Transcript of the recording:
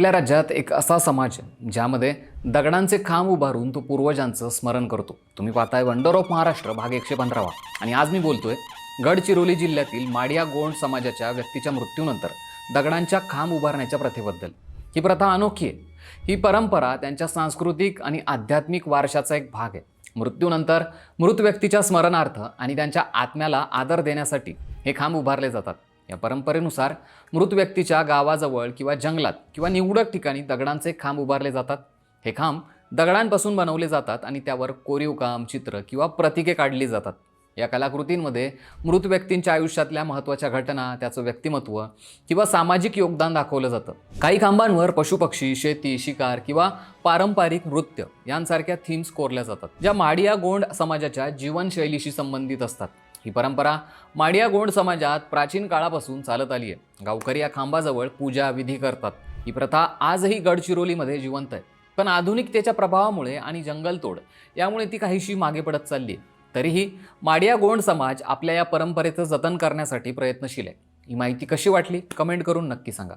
आपल्या राज्यात एक असा समाज ज्यामध्ये दगडांचे खांब उभारून तो पूर्वजांचं स्मरण करतो. तुम्ही पाहताय वंडर ऑफ महाराष्ट्र भाग एकशे पंधरावा. आणि आज मी बोलतोय गडचिरोली जिल्ह्यातील माडिया गोंड समाजाच्या व्यक्तीच्या मृत्यूनंतर दगडांच्या खांब उभारण्याच्या प्रथेबद्दल. ही प्रथा अनोखी आहे. ही परंपरा त्यांच्या सांस्कृतिक आणि आध्यात्मिक वारशाचा एक भाग आहे. मृत्यूनंतर मृत व्यक्तीच्या स्मरणार्थ आणि त्यांच्या आत्म्याला आदर देण्यासाठी हे खांब उभारले जातात. या परंपरेनुसार मृत व्यक्तीच्या गावाजवळ किंवा जंगलात किंवा निवडक ठिकाणी दगडांचे खांब उभारले जातात. हे खांब दगडांपासून बनवले जातात आणि त्यावर कोरीव काम चित्र किंवा प्रतीके काढली जातात. या कलाकृतींमध्ये मृत व्यक्तींच्या आयुष्यातल्या महत्त्वाच्या घटना त्याचं व्यक्तिमत्व किंवा सामाजिक योगदान दाखवलं जातं. काही खांबांवर पशुपक्षी शेती शिकार किंवा पारंपरिक नृत्य यांसारख्या थीम्स कोरल्या जातात ज्या माडिया गोंड समाजाच्या जीवनशैलीशी संबंधित असतात. ही परंपरा माडिया गोंड समाजात प्राचीन काळापासून चालत आली आहे गावकरी या खांबाजवळ पूजा विधी करतात. ही प्रथा आजही गडचिरोलीमध्ये जिवंत आहे. पण आधुनिकतेच्या प्रभावामुळे आणि जंगलतोड यामुळे ती काहीशी मागे पडत चालली आहे तरीही माडिया गोंड समाज आपल्या या परंपरेचं जतन करण्यासाठी प्रयत्नशील आहे. ही माहिती कशी वाटली? कमेंट करून नक्की सांगा.